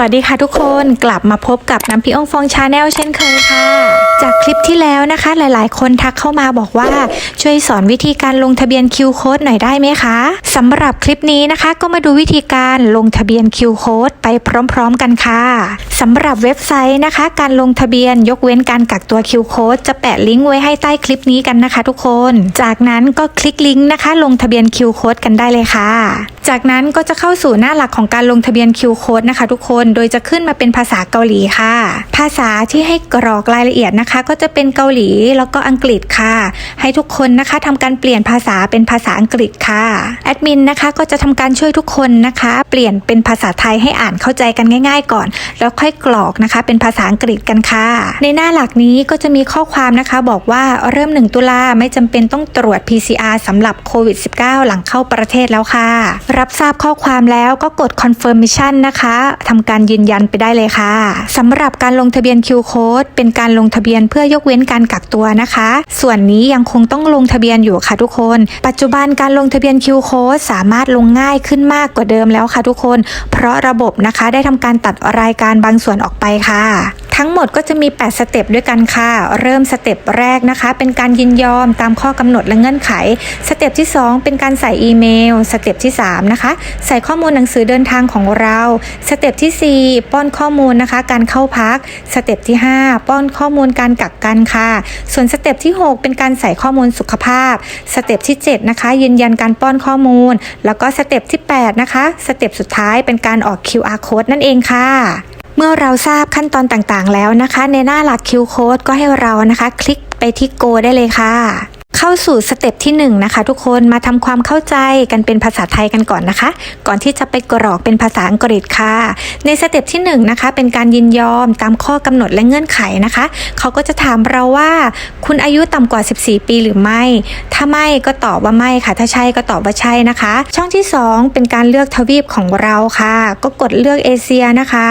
วัสดีค่ะทุกคนกลับมาพบกับน้ำพี่องฟองชาแนลเช่นเคยค่ะ จากคลิปที่แล้วนะคะ หลายๆ คนทักเข้ามาบอกว่าช่วยสอนวิธีการลงทะเบียนคิวโค้ดหน่อยได้ไหมคะสำหรับคลิปนี้นะคะ ก็มาดูวิธีการลงทะเบียนคิวโค้ดไปพร้อม ๆ กันค่ะสำหรับเว็บไซต์นะคะ การลงทะเบียนยกเว้นการกักตัวคิวโค้ดจะแปะลิงก์ไว้ให้ใต้คลิปนี้กันนะคะ ทุกคน จากนั้นก็คลิกลิงก์นะคะ ลงทะเบียนคิวโค้ดกันได้เลยค่ะ จากนั้นก็จะเข้าสู่หน้าหลักของการลงทะเบียนคิวโค้ดนะคะ ทุกคนโดยจะขึ้นมาเป็นภาษาเกาหลีค่ะ ภาษาที่ให้กรอกรายละเอียดนะคะ ก็จะเป็นเกาหลีแล้วก็อังกฤษค่ะ ให้ทุกคนนะคะทำการเปลี่ยนภาษาเป็นภาษาอังกฤษค่ะแอดมินนะคะก็จะทำการช่วยทุกคนนะคะ เปลี่ยนเป็นภาษาไทยให้อ่านเข้าใจกันง่าย ๆ ก่อน แล้วค่อยกรอกนะคะ เป็นภาษาอังกฤษกันค่ะ ในหน้าหลักนี้ก็จะมีข้อความนะคะบอกว่าเริ่ม 1 ตุลาไม่จำเป็นต้องตรวจ PCR สำหรับโควิด -19 หลังเข้าประเทศแล้วค่ะ รับทราบข้อความแล้วก็กด confirmation นะคะทำการยืนยันไปได้เลยค่ะสำหรับการลงทะเบียน Q code เป็นการลงทะเบียนเพื่อยกเว้นการกักตัวนะคะ ส่วนนี้ยังคงต้องลงทะเบียนอยู่ค่ะทุกคน ปัจจุบันการลงทะเบียน Q code สามารถลงง่ายขึ้นมากกว่าเดิมแล้วค่ะทุกคน เพราะระบบนะคะได้ทำการตัดรายการบางส่วนออกไปค่ะทั้งหมดก็จะมี 8 สเต็ปด้วยกันค่ะ เริ่มสเต็ปแรกนะคะ เป็นการยินยอมตามข้อกำหนดและเงื่อนไข สเต็ปที่ 2 เป็นการใส่อีเมล สเต็ปที่ 3 นะคะ ใส่ข้อมูลหนังสือเดินทางของเรา สเต็ปที่4 ป้อนข้อมูลนะคะ การเข้าพัก สเต็ปที่ 5 ป้อนข้อมูลการกักกันค่ะ ส่วนสเต็ปที่ 6 เป็นการใส่ข้อมูลสุขภาพ สเต็ปที่ 7 นะคะ ยืนยันการป้อนข้อมูล แล้วก็สเต็ปที่ 8 นะคะ สเต็ปสุดท้ายเป็นการออก QR code นั่นเองค่ะเมื่อเราทราบขั้นตอนต่างๆแล้วนะคะ ในหน้าหลัก Q code ก็ให้เรานะคะ คลิกไปที่ Go ได้เลยค่ะ เข้าสู่สเต็ปที่1นะคะทุกคนมาทำความเข้าใจกันเป็นภาษาไทยกันก่อนนะคะ ก่อนที่จะไปกรอกเป็นภาษาอังกฤษค่ะ ในสเต็ปที่1นะคะเป็นการยินยอมตามข้อกำหนดและเงื่อนไขนะคะ เขาก็จะถามเราว่า คุณอายุต่ำกว่า 14 ปีหรือไม่ ถ้าไม่ก็ตอบว่าไม่ค่ะ ถ้าใช่ก็ตอบว่าใช่นะคะ ช่องที่ 2 เป็นการเลือกทวีปของเราค่ะ ก็กดเลือกเอเชียนะคะ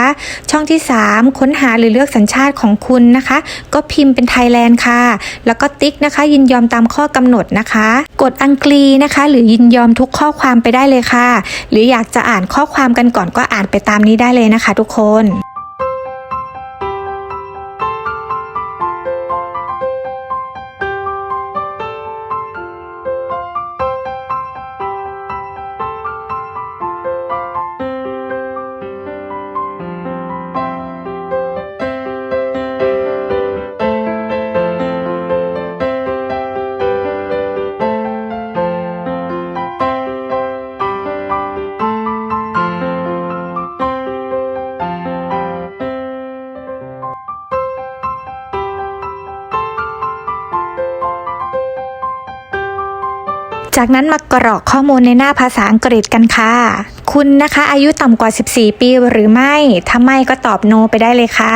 ช่องที่ 3 ค้นหาหรือเลือกสัญชาติของคุณนะคะ ก็พิมพ์เป็นไทยแลนด์ค่ะ แล้วก็ติ๊กนะคะ ยินยอมตามข้อข้อกำหนดนะคะ กดอังกฤษนะคะ หรือยินยอมทุกข้อความไปได้เลยค่ะ หรืออยากจะอ่านข้อความกันก่อนก็อ่านไปตามนี้ได้เลยนะคะ ทุกคน จากนั้นมากรอกข้อมูลในหน้าภาษาอังกฤษกันค่ะ คุณนะคะอายุต่ำกว่า 14 ปีหรือไม่ ถ้าไม่ก็ตอบโน ไปได้เลยค่ะ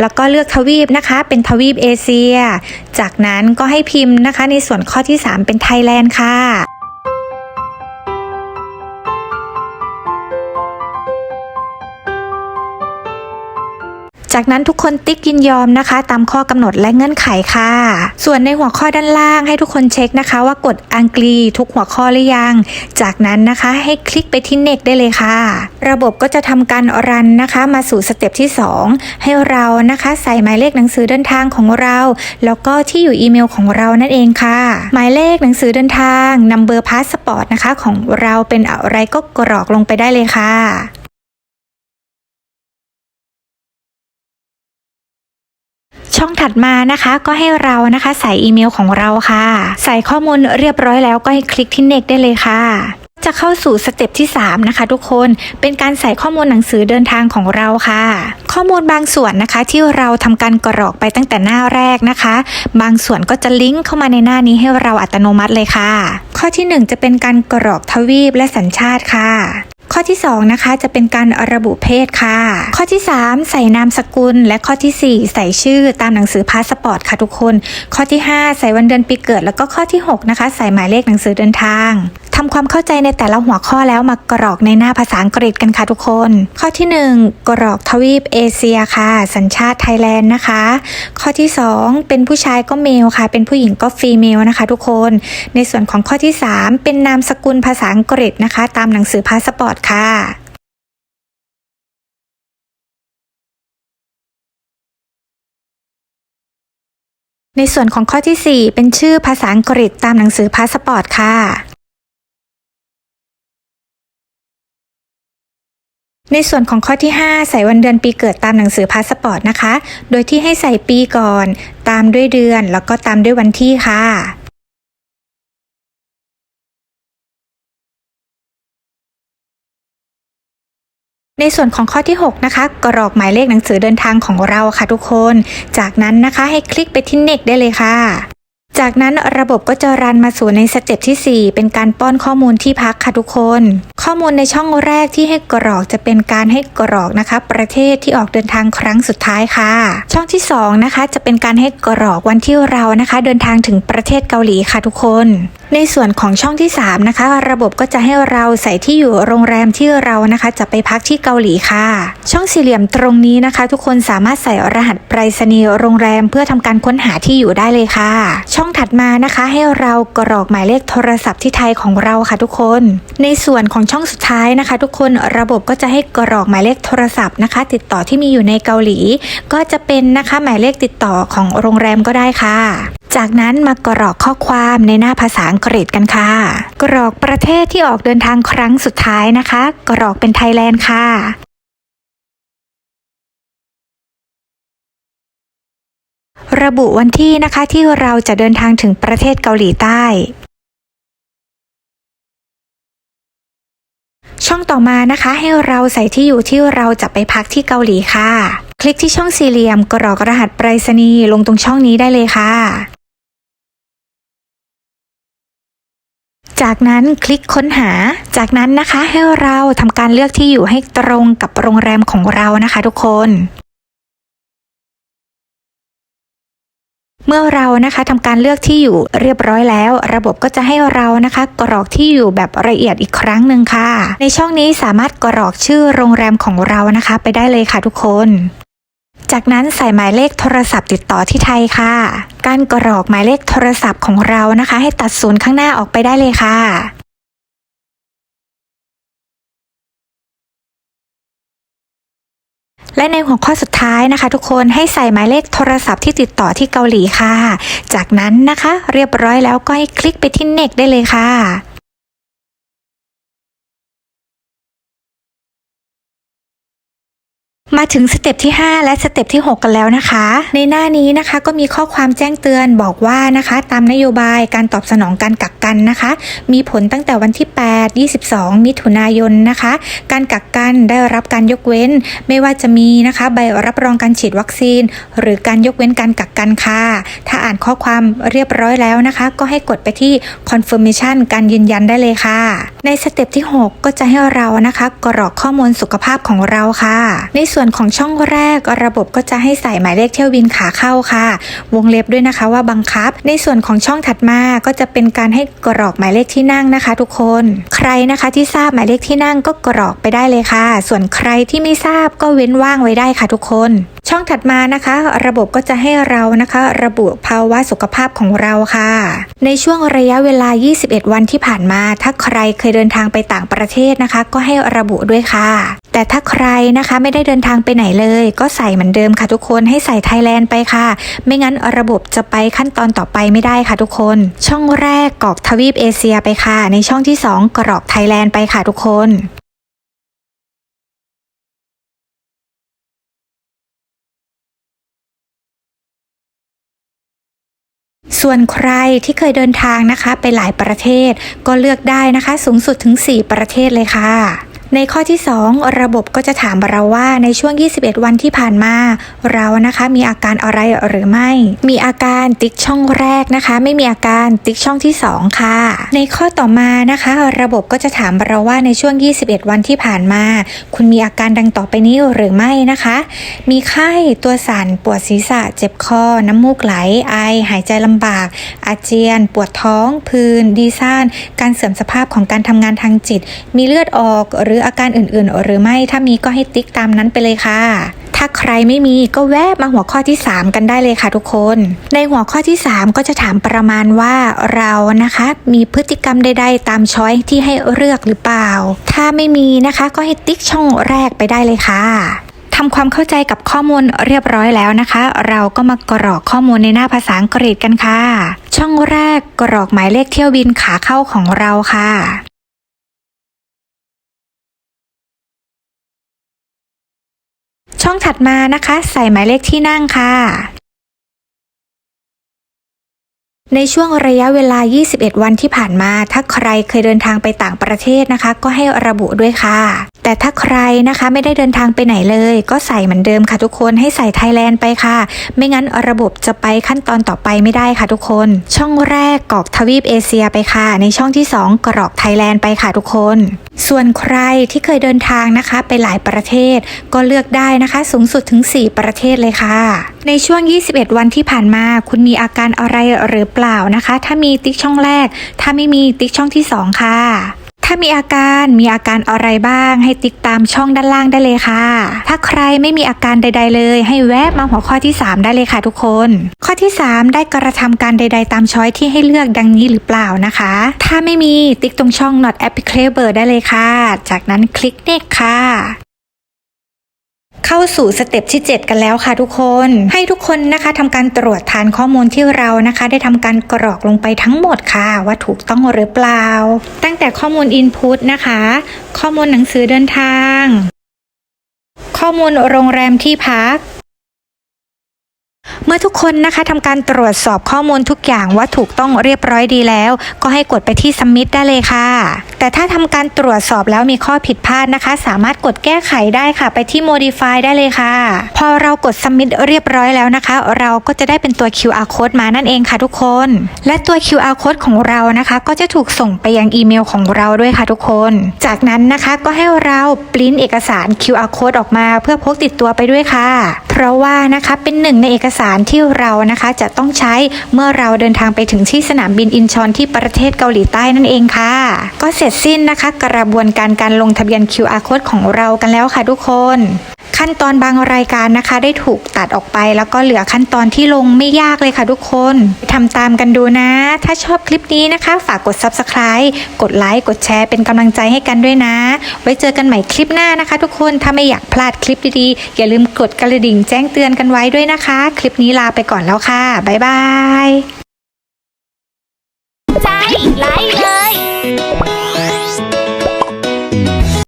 แล้วก็เลือกทวีปนะคะ เป็นทวีปเอเชีย จากนั้นก็ให้พิมพ์นะคะ ในส่วนข้อที่ 3 เป็นไทยแลนด์ค่ะ จากนั้นทุกคนติ๊กยินยอมนะคะ ตามข้อกำหนดและเงื่อนไขค่ะ ส่วนในหัวข้อด้านล่างให้ทุกคนเช็คนะคะว่ากดอังกฤษทุกหัวข้อหรือยัง จากนั้นนะคะให้คลิกไปที่ next ได้เลยค่ะ ระบบก็จะทำการรันนะคะมาสู่สเต็ปที่ 2 ให้เรานะคะใส่หมายเลขหนังสือเดินทางของเรา แล้วก็ที่อยู่อีเมลของเรานั่นเองค่ะ หมายเลขหนังสือเดินทางนัมเบอร์พาสปอร์ตนะคะของเราเป็นอะไรก็กรอกลงไปได้เลยค่ะ ช่องถัดมานะคะ ก็ให้เรานะคะใส่อีเมลของเราค่ะ ใส่ข้อมูลเรียบร้อยแล้วก็ให้คลิกที่ next ได้เลยค่ะจะเข้าสู่สเต็ปที่ 3 นะคะ ทุกคนเป็นการใส่ข้อมูลหนังสือเดินทางของเราค่ะ ข้อมูลบางส่วนนะคะ ที่เราทำการกรอกไปตั้งแต่หน้าแรกนะคะ บางส่วนก็จะลิงก์เข้ามาในหน้านี้ให้เราอัตโนมัติเลยค่ะ ข้อที่ 1 จะเป็นการกรอกทวีปและสัญชาติค่ะ ข้อที่ 2 นะคะ จะเป็นการระบุเพศค่ะ ข้อที่ 3 ใส่นามสกุล และข้อทีสี่ 4 ใส่ชื่อตามหนังสือพาสปอร์ตค่ะทุกคน ข้อที่ 5 ใส่วันเดือนปีเกิด แล้วก็ข้อที่ 6 นะคะ ใส่หมายเลขหนังสือเดินทาง ทำความเข้าใจในแต่ละหัวข้อแล้วมากรอกในหน้าภาษาอังกฤษกันค่ะทุกคน ข้อที่ 1 กรอกทวีปเอเชียค่ะ สัญชาติไทยแลนด์นะคะ ข้อที่ 2 เป็นผู้ชายก็เมลค่ะ เป็นผู้หญิงก็ฟีเมลนะคะ ทุกคน ในส่วนของข้อที่ 3 เป็นนามสกุลภาษาอังกฤษนะคะ ตามหนังสือพาสปอร์ตค่ะในส่วนของข้อที่ 4 เป็นชื่อภาษาอังกฤษตามหนังสือพาสปอร์ตค่ะ ในส่วนของข้อที่ 5 ใส่วันเดือนปีเกิดตามหนังสือพาสปอร์ตนะคะ โดยที่ให้ใส่ปีก่อน ตามด้วยเดือน แล้วก็ตามด้วยวันที่ค่ะในส่วนของข้อที่ 6 นะคะ กรอกหมายเลขหนังสือเดินทางของเราค่ะทุกคน จากนั้นนะคะให้คลิกไปที่ next ได้เลยค่ะ จากนั้นระบบก็จะรันมาสู่ในสเต็ปที่ 4 เป็นการป้อนข้อมูลที่พักค่ะทุกคน ข้อมูลในช่องแรกที่ให้กรอกจะเป็นการให้กรอกนะคะ ประเทศที่ออกเดินทางครั้งสุดท้ายค่ะ ช่องที่2นะคะจะเป็นการให้กรอกวันที่เรานะคะ เดินทางถึงประเทศเกาหลีค่ะทุกคน ในส่วนของช่องที่3นะคะระบบก็จะให้เราใส่ที่อยู่โรงแรมที่เรานะคะ จะไปพักที่เกาหลีค่ะ ช่องสี่เหลี่ยมตรงนี้นะคะ ทุกคนสามารถใส่รหัสไปรษณีย์โรงแรม เพื่อทำการค้นหาที่อยู่ได้เลยค่ะ ช่ององถัดมานะคะให้เรากรอกหมายเลขโทรศัพท์ที่ไทยของเราค่ะทุกคน ในส่วนของช่องสุดท้ายนะคะ ทุกคนระบบก็จะให้กรอกหมายเลขโทรศัพท์นะคะ ติดต่อที่มีอยู่ในเกาหลี ก็จะเป็นนะคะหมายเลขติดต่อของโรงแรมก็ได้ค่ะจากนั้นมากรอกข้อความในหน้าภาษาอังกฤษกันค่ะ กรอกประเทศที่ออกเดินทางครั้งสุดท้ายนะคะ กรอกเป็นไทยแลนด์ค่ะ ระบุวันที่นะคะที่เราจะเดินทางถึงประเทศเกาหลีใต้ ช่องต่อมานะคะ ให้เราใส่ที่อยู่ที่เราจะไปพักที่เกาหลีค่ะ คลิกที่ช่องสี่เหลี่ยมกรอกรหัสไปรษณีย์ลงตรงช่องนี้ได้เลยค่ะ จากนั้นคลิกค้นหา จากนั้นนะคะให้เราทำการเลือกที่อยู่ให้ตรงกับโรงแรมของเรานะคะ ทุกคน เมื่อเรานะคะทำการเลือกที่อยู่เรียบร้อยแล้ว ระบบก็จะให้เรานะคะ กรอกที่อยู่แบบละเอียดอีกครั้งหนึ่งค่ะ ในช่องนี้สามารถกรอกชื่อโรงแรมของเรานะคะ ไปได้เลยค่ะทุกคน จากนั้นใส่หมายเลขโทรศัพท์ติดต่อที่ไทยค่ะ การกรอกหมายเลขโทรศัพท์ของเรานะคะ ให้ตัดศูนย์ข้างหน้าออกไปได้เลยค่ะ และในหัวข้อสุดท้ายนะคะ ทุกคนให้ใส่หมายเลขโทรศัพท์ที่ติดต่อที่เกาหลีค่ะ จากนั้นนะคะ เรียบร้อยแล้วก็ให้คลิกไปที่ next ได้เลยค่ะ มาถึงสเต็ปที่ 5 และสเต็ปที่ 6 กันแล้วนะคะ ในหน้านี้นะคะก็มีข้อความแจ้งเตือนบอกว่านะคะ ตามนโยบายการตอบสนองการกักกันนะคะ มีผลตั้งแต่วันที่ 8 22 มิถุนายนนะคะ การกักกันได้รับการยกเว้น ไม่ว่าจะมีนะคะ ใบรับรองการฉีดวัคซีน หรือการยกเว้นการกักกันค่ะ ถ้าอ่านข้อความเรียบร้อยแล้วนะคะ ก็ให้กดไปที่ confirmation การยืนยันได้เลยค่ะ ในสเต็ปที่ 6 ก็จะให้เรานะคะ กรอกข้อมูลสุขภาพของเราค่ะ ในส่วนของช่องแรกระบบก็จะให้ใส่หมายเลขเที่ยวบินขาเข้าค่ะ วงเล็บด้วยนะคะว่าบังคับ ในส่วนของช่องถัดมาก็จะเป็นการให้กรอกหมายเลขที่นั่งนะคะ ทุกคน ใครนะคะที่ทราบหมายเลขที่นั่งก็กรอกไปได้เลยค่ะ ส่วนใครที่ไม่ทราบก็เว้นว่างไว้ได้ค่ะทุกคน ช่องถัดมานะคะ ระบบก็จะให้เรานะคะ ระบุภาวะสุขภาพของเราค่ะ ในช่วงระยะเวลา 21 วันที่ผ่านมา ถ้าใครเคยเดินทางไปต่างประเทศนะคะ ก็ให้ระบุด้วยค่ะ แต่ถ้าใครนะคะไม่ได้เดินทางไปไหนเลย ก็ใส่เหมือนเดิมค่ะทุกคนให้ใส่ไทยแลนด์ไปค่ะ ไม่งั้นระบบจะไปขั้นตอนต่อไปไม่ได้ค่ะทุกคน ช่องแรกกรอกทวีปเอเชียไปค่ะ ในช่องที่ 2 กรอกไทยแลนด์ไปค่ะทุกคน ส่วนใครที่เคยเดินทางนะคะ ไปหลายประเทศก็เลือกได้นะคะ สูงสุดถึง 4 ประเทศเลยค่ะ ในข้อที่ 2 ระบบก็จะถามเราว่าในช่วง 21 วันที่ผ่านมา เรานะคะมีอาการอะไรหรือไม่ มีอาการติ๊กช่องแรกนะคะ ไม่มีอาการติ๊กช่องที่ 2 ค่ะ ในข้อต่อมานะคะ ระบบก็จะถามเราว่าในช่วง 21 วันที่ผ่านมา คุณมีอาการดังต่อไปนี้หรือไม่นะคะ มีไข้ตัวสั่นปวดศีรษะ เจ็บคอ น้ำมูกไหล ไอ หายใจลำบาก อาเจียน ปวดท้อง พื้น ดีซ่าน การเสื่อมสภาพของการทำงานทางจิต มีเลือดออกหรืออาการอื่นๆ หรือไม่ ถ้ามีก็ให้ติ๊กตามนั้นไปเลยค่ะ ถ้าใครไม่มีก็แวบมาหัวข้อที่ 3 กันได้เลยค่ะทุกคน ในหัวข้อที่ 3 ก็จะถามประมาณว่าเรานะคะ มีพฤติกรรมใด ๆ ตามช้อยที่ให้เลือกหรือเปล่า ถ้าไม่มีนะคะก็ให้ติ๊กช่องแรกไปได้เลยค่ะทำความเข้าใจกับข้อมูลเรียบร้อยแล้วนะคะ เราก็มากรอกข้อมูลในหน้าภาษาอังกฤษกันค่ะ ช่องแรกกรอกหมายเลขเที่ยวบินขาเข้าของเราค่ะ ช่องถัดมานะคะ ใส่หมายเลขที่นั่งค่ะ ในช่วงระยะเวลา 21 วันที่ผ่านมา ถ้าใครเคยเดินทางไปต่างประเทศนะคะ ก็ให้ระบุด้วยค่ะ แต่ถ้าใครนะคะไม่ได้เดินทางไปไหนเลย ก็ใส่เหมือนเดิมค่ะทุกคนให้ใส่ไทยแลนด์ไปค่ะ ไม่งั้นระบบจะไปขั้นตอนต่อไปไม่ได้ค่ะทุกคน ช่องแรกกรอกทวีปเอเชียไปค่ะ ในช่องที่ 2 กรอกไทยแลนด์ไปค่ะทุกคน ส่วนใครที่เคยเดินทางนะคะ ไปหลายประเทศ ก็เลือกได้นะคะ สูงสุดถึง 4 ประเทศเลยค่ะในช่วง 21 วันที่ผ่านมา คุณมีอาการอะไรหรือเปล่านะคะ ถ้ามีติ๊กช่องแรก ถ้าไม่มีติ๊กช่องที่ 2 ค่ะ ถ้ามีอาการมีอาการอะไรบ้าง ให้ติ๊กตามช่องด้านล่างได้เลยค่ะ ถ้าใครไม่มีอาการใด ๆ เลย ให้แวะมาหัวข้อที่ 3 ได้เลยค่ะทุกคน ข้อที่ 3 ได้กระทำการใด ๆ ตามช้อยที่ให้เลือกดังนี้หรือเปล่านะคะ ถ้าไม่มีติ๊กตรงช่อง not applicable ได้เลยค่ะ จากนั้นคลิก next ค่ะ เข้าสู่สเต็ปที่ 7 กันแล้วค่ะทุกคน ให้ทุกคนนะคะทำการตรวจทานข้อมูลที่เรานะคะ ได้ทำการกรอกลงไปทั้งหมดค่ะ ว่าถูกต้องหรือเปล่า ตั้งแต่ข้อมูล Input นะคะ ข้อมูลหนังสือเดินทาง ข้อมูลโรงแรมที่พัก เมื่อทุกคนนะคะทำการตรวจสอบข้อมูลทุกอย่างว่าถูกต้องเรียบร้อยดีแล้ว ก็ให้กดไปที่ submit ได้เลยค่ะ แต่ถ้าทำการตรวจสอบแล้วมีข้อผิดพลาดนะคะ สามารถกดแก้ไขได้ค่ะ ไปที่ modify ได้เลยค่ะ พอเรากด submit เรียบร้อยแล้วนะคะ เราก็จะได้เป็นตัว QR code มานั่นเองค่ะทุกคน และตัว QR code ของเรานะคะ ก็จะถูกส่งไปยังอีเมลของเราด้วยค่ะทุกคน จากนั้นนะคะก็ให้เราปริ้นเอกสาร QR code ออกมา เพื่อพกติดตัวไปด้วยค่ะ ราะว่านะคะเป็นหนึ่งในเอกสารที่เรานะคะจะต้องใช้เมื่อเราเดินทางไปถึงที่สนามบินอินชอนที่ประเทศเกาหลีใต้นั่นเองค่ะ ก็เสร็จสิ้นนะคะ กระบวนการการลงทะเบียน QR code ของเรากันแล้วค่ะทุกคน ขั้นตอนบางรายการนะคะ ได้ถูกตัดออกไป แล้วก็เหลือขั้นตอนที่ลงไม่ยากเลยค่ะทุกคนทำตามกันดูนะ ถ้าชอบคลิปนี้นะคะ ฝากกด subscribe กดไลค์กดแชร์เป็นกำลังใจให้กันด้วยนะ ไว้เจอกันใหม่คลิปหน้านะคะ ทุกคนถ้าไม่อยากพลาดคลิปดีๆ อย่าลืมกดกระดิ่งแจ้งเตือนกันไว้ด้วยนะคะ คลิปนี้ลาไปก่อนแล้วค่ะบ๊ายบายใจไลค์เลย